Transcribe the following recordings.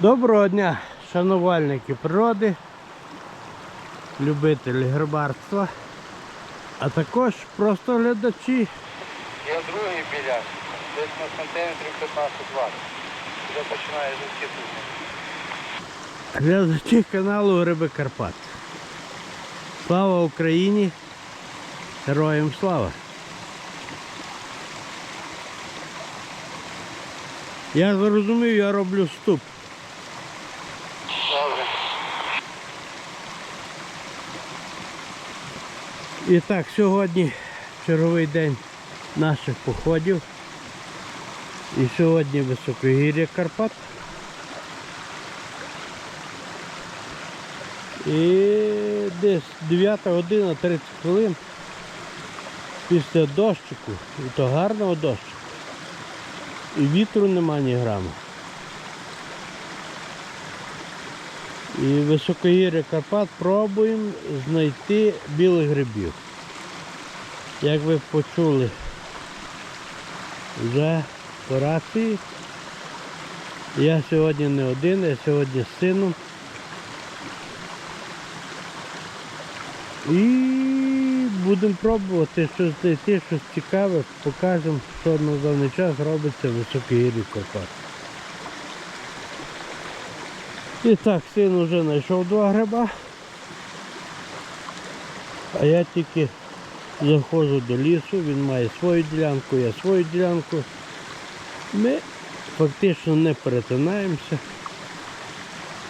Доброго дня, шанувальники природи, любителі грибарства, а також просто глядачі. Є другий біляш, десь на сантиметрів 15-20. Вже починає закисувати. Глядачі каналу Гриби Карпат. Слава Україні! Героям слава! Я зрозумів, я роблю ступ. Добре. І так, сьогодні черговий день наших походів. І сьогодні високогір'я Карпат. І десь 9 година 30 хвилин після дощику, і то гарного дощику. І вітру нема ні грама. І високогір'я Карпат пробуємо знайти білих грибів. Як ви почули вже по рації, я сьогодні не один, я сьогодні з сином. І будемо пробувати щось знайти, щось цікаве, покажемо, що на даний час робиться в високогір'ї Карпат. І так, син вже знайшов два гриба. А я тільки заходжу до лісу, він має свою ділянку, я свою ділянку. Ми фактично не перетинаємося.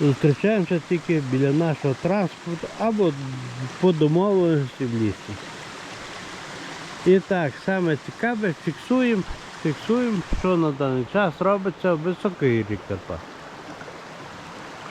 Зустрічаємося тільки біля нашого транспорту або по домовленості в лісі. І так, саме цікаве, фіксуємо, фіксуємо, що на даний час робиться в високогір'ї Карпат.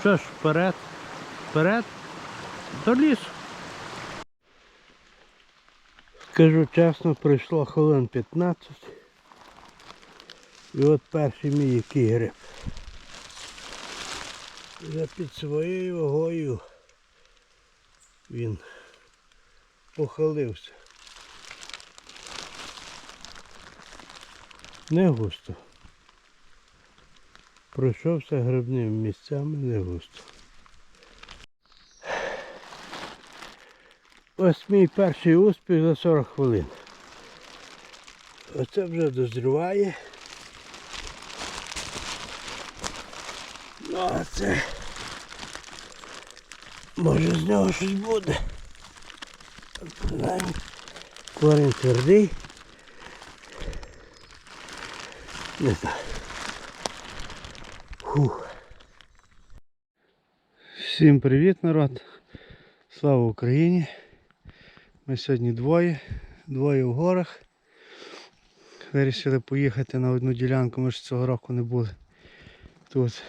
Що ж, вперед, вперед, до лісу. Скажу чесно, пройшло хвилин 15. І от перший мій який гриб. Вже під своєю вагою він похилився. Не густо. Пройшовся грибними місцями не густо. Ось мій перший успіх за 40 хвилин. Оце вже дозріває. Ну а це може з нього щось буде. Принаймні, Корінь твердий. Не знаю. Фух. Всім привіт, народ. Слава Україні. Ми сьогодні двоє, двоє в горах. Вирішили поїхати на одну ділянку, ми ж цього року не були тут.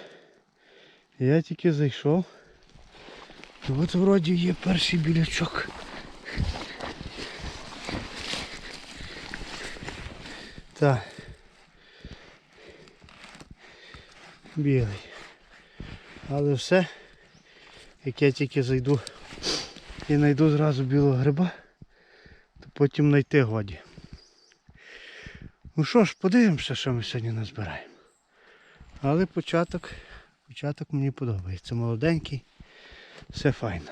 Я тільки зайшов. От вроді є перший білячок. Так. Білий. Але все, як я тільки зайду і знайду зразу білого гриба, потім знайти годі. Ну що ж, подивимося, що ми сьогодні назбираємо. Але початок, початок мені подобається. Молоденький, все файно.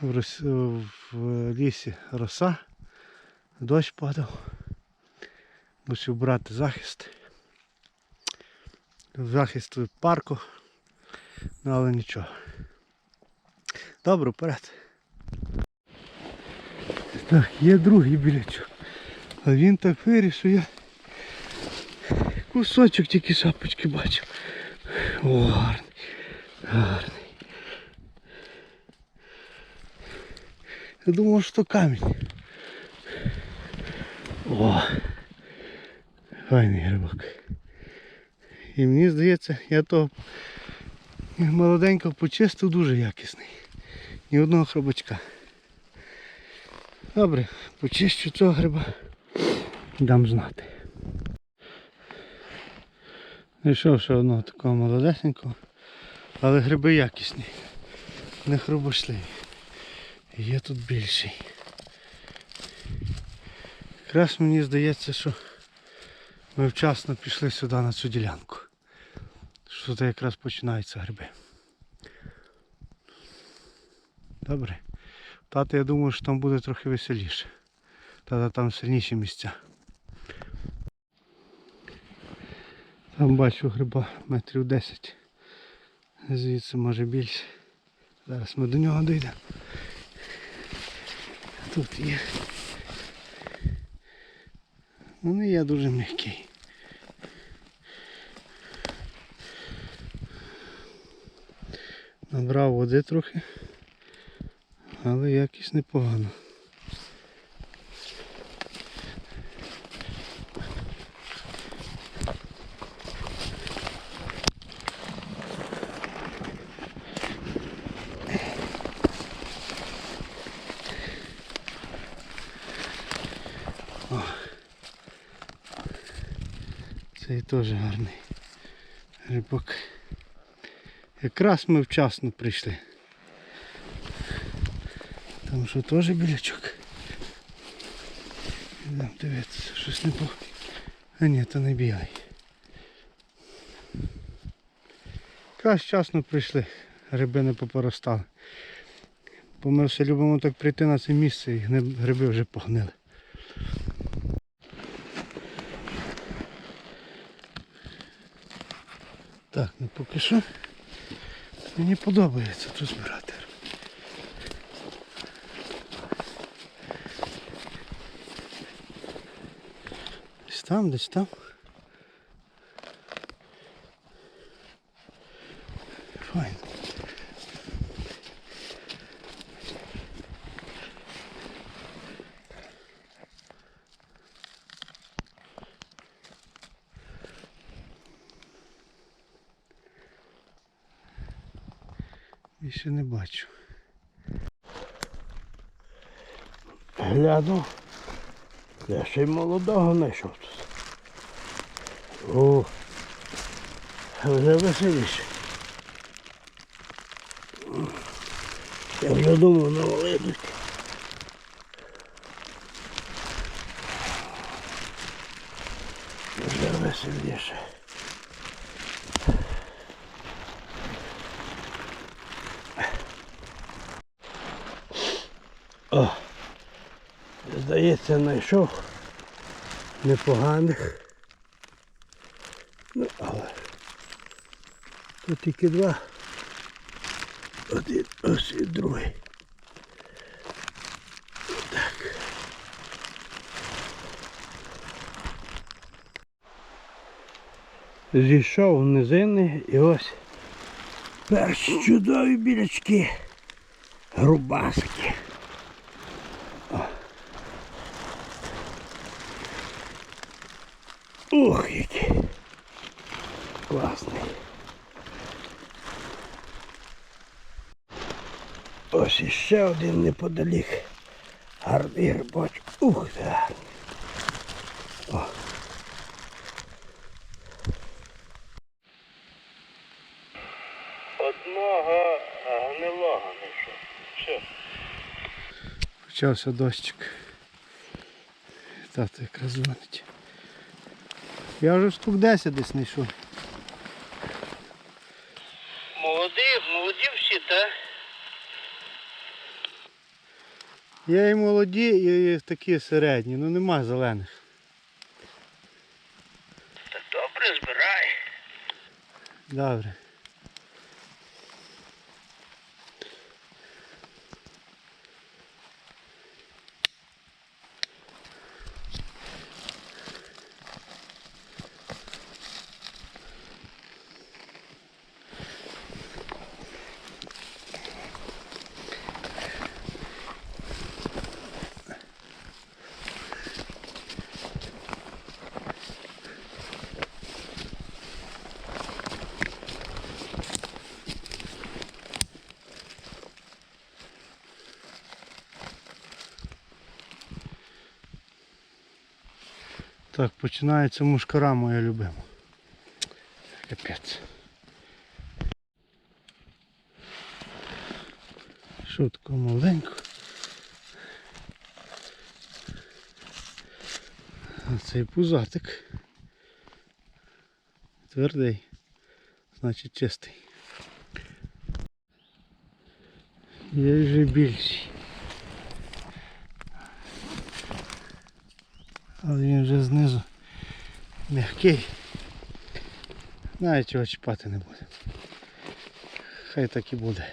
В, рос... в лісі роса, дощ падав. Мусив брати захист. Захист від парку. Ну але нічого. Добре, вперед. Так, є другий білячок. А він так вирішив, я кусочок тільки шапочки бачив. О, гарний, гарний. Я думав, що камінь. О, файний грибок. І мені здається, я того молоденького почистив дуже якісний. Ні одного хробачка. Добре, почищу цього гриба. Дам знати. Знайшов ще одного такого молодесенького, але гриби якісні, не хробошливі. Є тут більший. Якраз мені здається, що ми вчасно пішли сюди на цю ділянку. Що тут якраз починаються гриби. Добре. Тато, я думаю, що там буде трохи веселіше. Тата там сильніші місця. Там бачу гриба метрів 10. Звідси може більше. Зараз ми до нього дійдемо. Тут є. Не є дуже м'який. Набрав води трохи, але якість непогана. Цей теж гарний грибок. Якраз ми вчасно прийшли. Там що теж білячок. Йдемо дивитися, щось не по. А ні, то не білий. Якраз вчасно прийшли, гриби не попоростали. Бо ми все любимо так прийти на це місце і гриби вже погнили. Так, ну поки що. Мені подобається тут збирати. Десь там, десь там. Файно. Більше не бачу. Гляну. Я ще й молодого знайшов тут. О, вже веселіше. Я вже думав навалидуть. Вже веселіше. О, здається, знайшов непоганих. Ну, але тут тільки два. Один ось і другий. Так. Зійшов в низини і ось перші чудові білячки. Грубаски. Ух, який класний. Ось іще один неподалік. Гарний грибочок. Ух, гарний. О. Одного гнилого знайшов. Все. Почався дощик. Тато якраз дзвонить. Я вже штук 10 десь знайшов. Молоді, молоді всі, так? Є і молоді, і такі середні, ну нема зелених. Та добре збирай. Добре. Так, починається мушкара моя любима. Капець. Таке маленько? Цей пузатик. Твердий. значить чистий. Є вже більший. Але він вже знизу м'який. Навіть його чіпати не буде. Хай так і буде.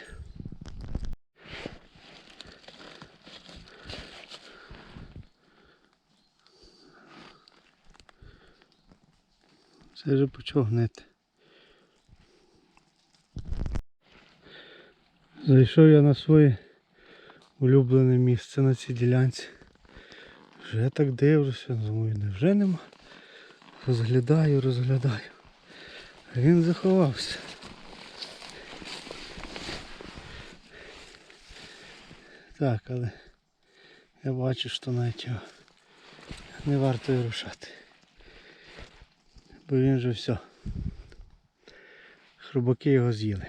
Це вже почав гнити. Зайшов я на своє улюблене місце на цій ділянці. Вже так дивлюся, думаю, невже нема. Розглядаю, розглядаю. Він заховався. Так, але я бачу, що навіть його не варто і рушати. Бо він же все. Хробаки його з'їли.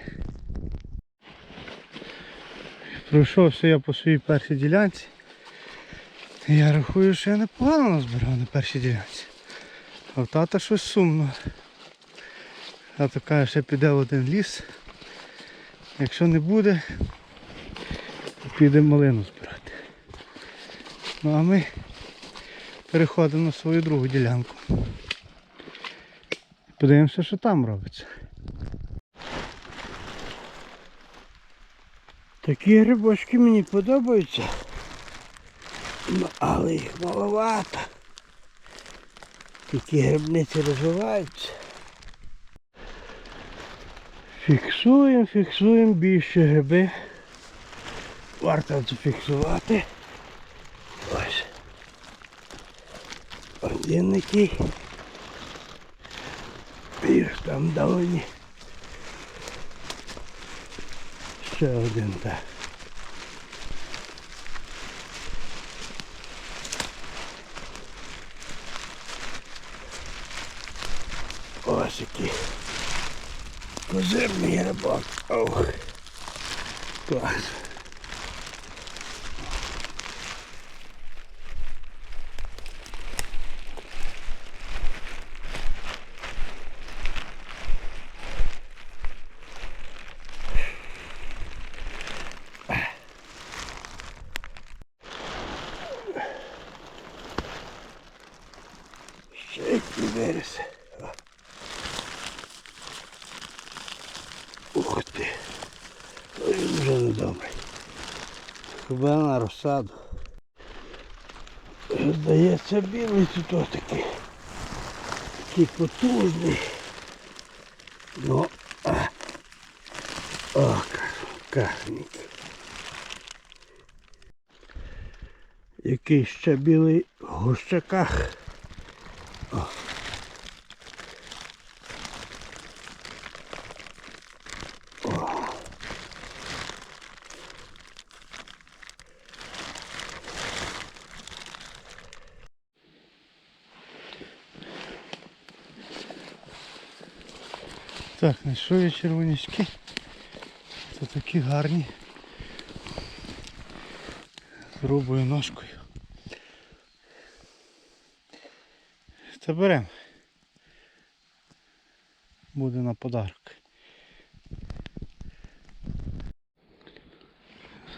Пройшовся я по своїй першій ділянці. Я рахую, що я непогано назбирав на першій ділянці. А в тата щось сумно. Тато каже, ще піде в один ліс. Якщо не буде, то підемо малину збирати. Ну а ми переходимо на свою другу ділянку. Подивимося, що там робиться. Такі грибочки мені подобаються. Ну, але їх маловато. Такі грибниці розвиваються. Фіксуємо, фіксуємо більше гриби. Варто зафіксувати. Ось. Один який. Більш там давні. Ще один так. Ось який. Козирний рибак. Ох. Клас. Ще який виріс. Ух ти. Ой, він вже недобрий. Хіба на розсаду. Здається, білий тут такий. Такий потужний. Ну. О, кахненький. Який ще білий в гущаках. Так, знайшов я червонячки. Це такі гарні. З грубою ножкою. Та беремо. Буде на подарок.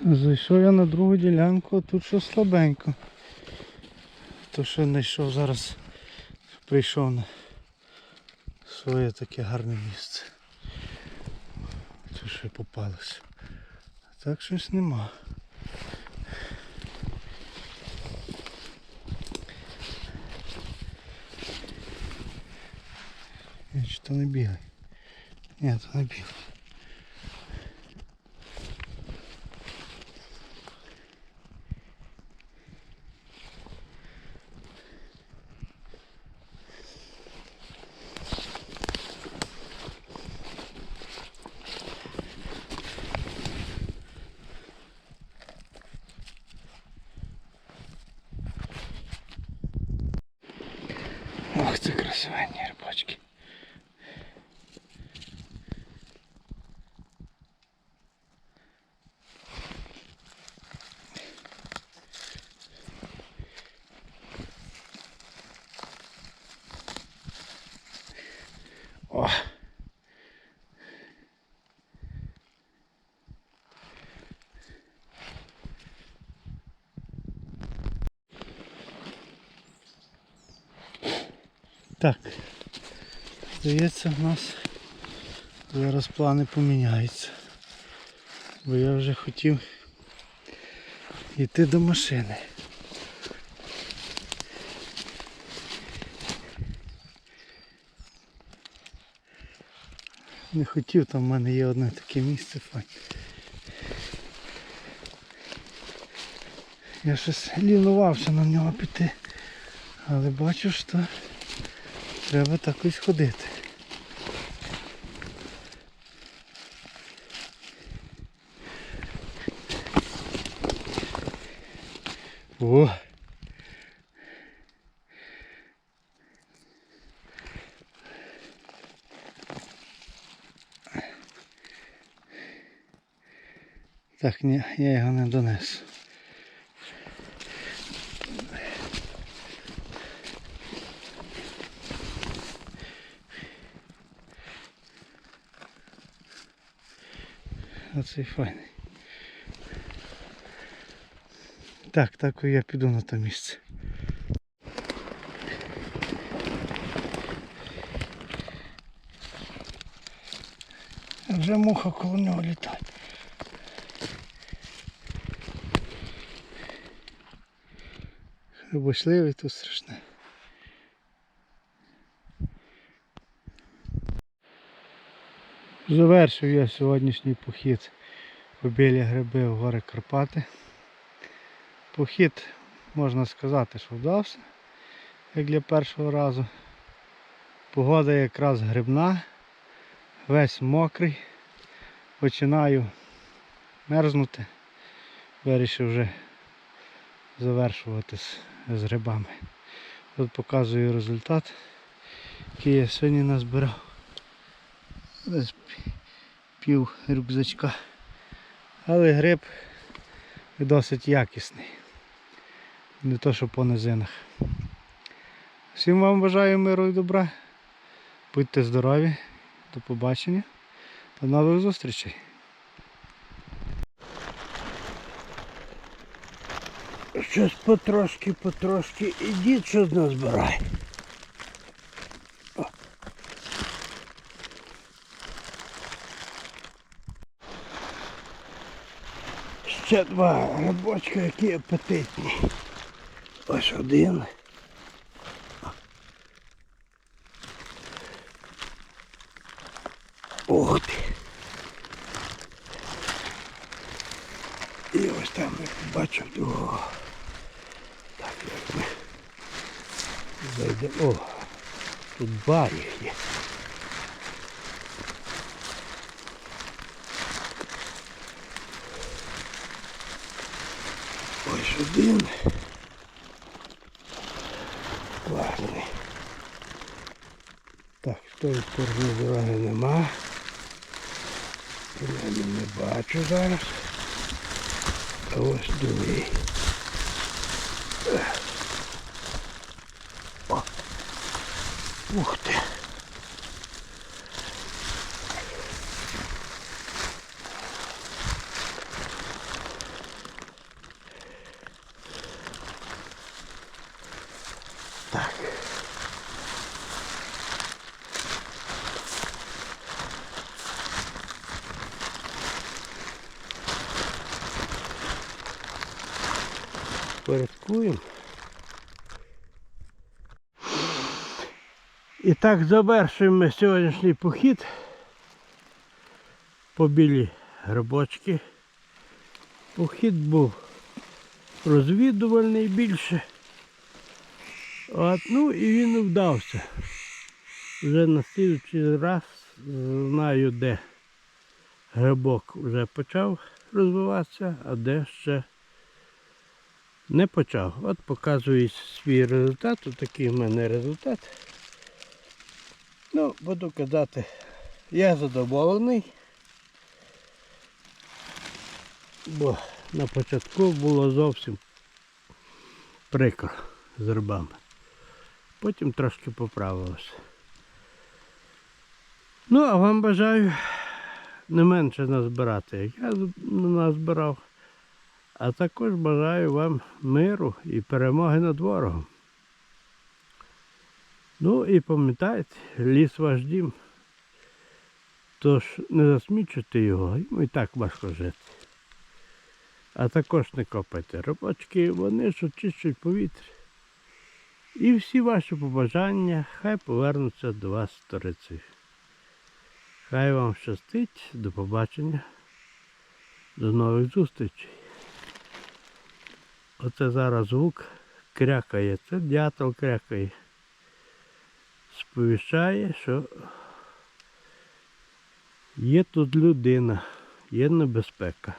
Зайшов я на другу ділянку, а тут що слабенько. То що знайшов зараз, прийшов на своє таке гарне місце. Це ще попалося. Так щось нема. Ні, чи то не білий? Ні, то не білий. Ох, це красивенні рибачки. О, Так. Здається, в нас зараз плани поміняються. Бо я вже хотів йти до машини. Не хотів, там в мене є одне таке місце файн. Я щось лінувався на нього піти. Але бачу, що треба так ось ходити. О! Так, ні, я його не донесу. Оцей файний. Так, так я піду на те місце. Вже муха коло нього літає. Рибошливий тут страшне. Завершив я сьогоднішній похід по білі гриби в гори Карпати. Похід, можна сказати, що вдався, як для першого разу. Погода якраз грибна, весь мокрий. Починаю мерзнути. Вирішив вже завершувати з, з грибами. От показую результат, який я сьогодні назбирав. Десь пів рюкзачка. Але гриб досить якісний. Не то, що по низинах. Всім вам бажаю миру і добра. Будьте здорові. До побачення. До нових зустрічей. Щось потрошки, потрошки. Ідіть, що назбирай. Ще два грибочка, які апетитні. Ось один. Ух ти. І ось там я бачу другого. Так, як ми зайдемо. О, тут два їх один. Класний. Так, з тої сторони дороги нема. Я не бачу зараз. А ось другий. Ух ти. Так. Порядкуємо. І так завершуємо ми сьогоднішній похід по білі грибочки. Похід був розвідувальний більше. От, ну і він вдався. Вже на слідчий раз знаю, де грибок вже почав розвиватися, а де ще не почав. От показую свій результат. Ось такий в мене результат. Ну, буду казати, я задоволений. Бо на початку було зовсім прикро з рибами. Потім трошки поправилося. Ну, а вам бажаю не менше назбирати, як я назбирав. А також бажаю вам миру і перемоги над ворогом. Ну і пам'ятайте, ліс ваш дім. Тож не засмічуйте його, йому і так важко жити. А також не копайте. Робочки, вони ж очищують повітря. І всі ваші побажання хай повернуться до вас сторицею. Хай вам щастить, до побачення, до нових зустрічей. Оце зараз звук крякає, це дятел крякає. Сповіщає, що є тут людина, є небезпека.